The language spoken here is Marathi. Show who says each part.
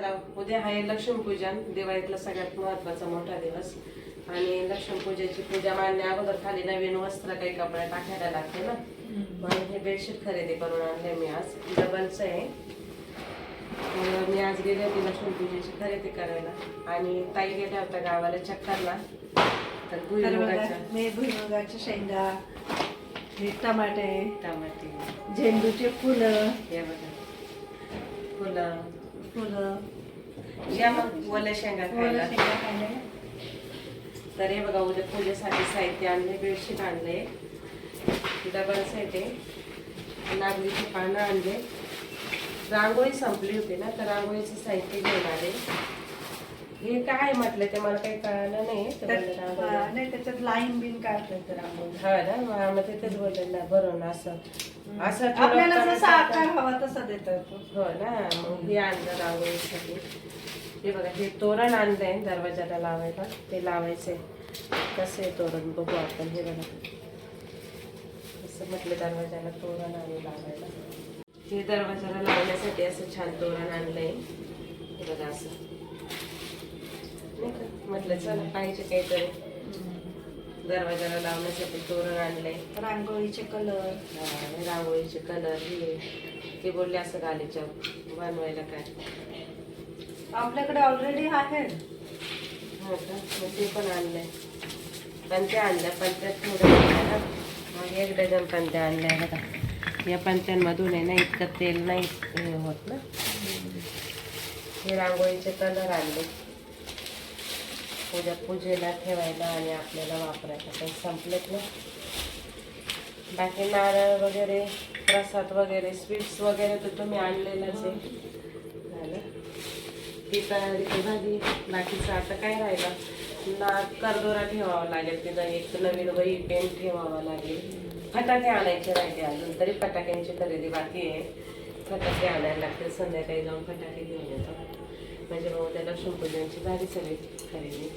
Speaker 1: चला उद्या आहे लक्ष्मीपूजन दिवाळीतला सगळ्यात महत्त्वाचा मोठा दिवस. आणि लक्ष्मीपूजेची पूजा मांडण्या अगोदर खाली नवीन वस्त्र काही कपडे टाकायला लागते ना. म्हणून हे बेडशीट खरेदी करून आणले मी आज. डबलचं आहे. मी आज गेले होते लक्ष्मीपूजेची खरेदी करायला. आणि ताई गेल्या होत्या गावाला चक्करला. तर भुईमुगाच्या
Speaker 2: शेंगा हे टमाटे
Speaker 1: टमाटे.
Speaker 2: झेंडूचे फुलं.
Speaker 1: हे बघा. फुलं.
Speaker 2: फुलं
Speaker 1: या मग ओल्या शेंगा खायला. तर हे बघा उद्या पूजेसाठी साहित्य आणले बेडशीट आणले डबल सेट आहे. नागलीची पानं आणले. रांगोळी संपली होती ना तर रांगोळीचं साहित्य घेऊन आले हे काय म्हटलं ते मला काही कळालं नाही
Speaker 2: त्याच्यात लाईन बिन तर रांगोळी.
Speaker 1: हा ना मग तिथेच बोलले ना बरोबर असं. असं
Speaker 2: आपल्याला जसा आकार हवा तसा देता
Speaker 1: हो ना मग हे आणलं रांगोळीसाठी हे बघा हे तोरण आणलंय दरवाजाला लावायला. ते लावायचंय. कसं आहे तोरण? बघू आपण. हे बघा. असं म्हटलं दरवाजाला तोरण आणि लावायला. हे दरवाजाला लावण्यासाठी असं छान तोरण आणलंय. हे बघा असं? म्हटलं चला पाहिजे काहीतरी. दरवाजाला लावण्यासाठी तोरण आणलंय.
Speaker 2: रांगोळीचे कलर
Speaker 1: रांगोळीचे कलर हे ते बोलले असं गालीच्या बनवायला काय.
Speaker 2: आपल्याकडे ऑलरेडी आहे.
Speaker 1: हो का? मग ते पण आणलंय. पंत्या आणल्या पंत्यात थोडं आणलं ना. मग एक डझन पंत्या आणल्या बघा. या पंत्यांमधून आहे ना इतकं तेल नाही होत ना. हे रांगोळीचे कलर आणले. उद्या पूजेला ठेवायला आणि आपल्याला वापरायला काही संपलेत ना? बाकी नारळ वगैरे प्रसाद वगैरे स्वीट्स वगैरे तर तुम्ही आणलेलंच आहे. झालं? ती तयारी तर झाली. बाकीचं आता काय राहिलं? ना करदोरा ठेवावा लागेल तिथं. एक नवीन वही पेन ठेवावा लागेल. फटाके आणायचे राहिले अजून तरी फटाक्यांची खरेदी बाकी आहे. फटाके आणायला लागतील. संध्याकाळी जाऊन फटाके घेऊन येतो. म्हणजे त्याला उद्या लक्ष्मीपूजनची झाली सगळी खरेदी.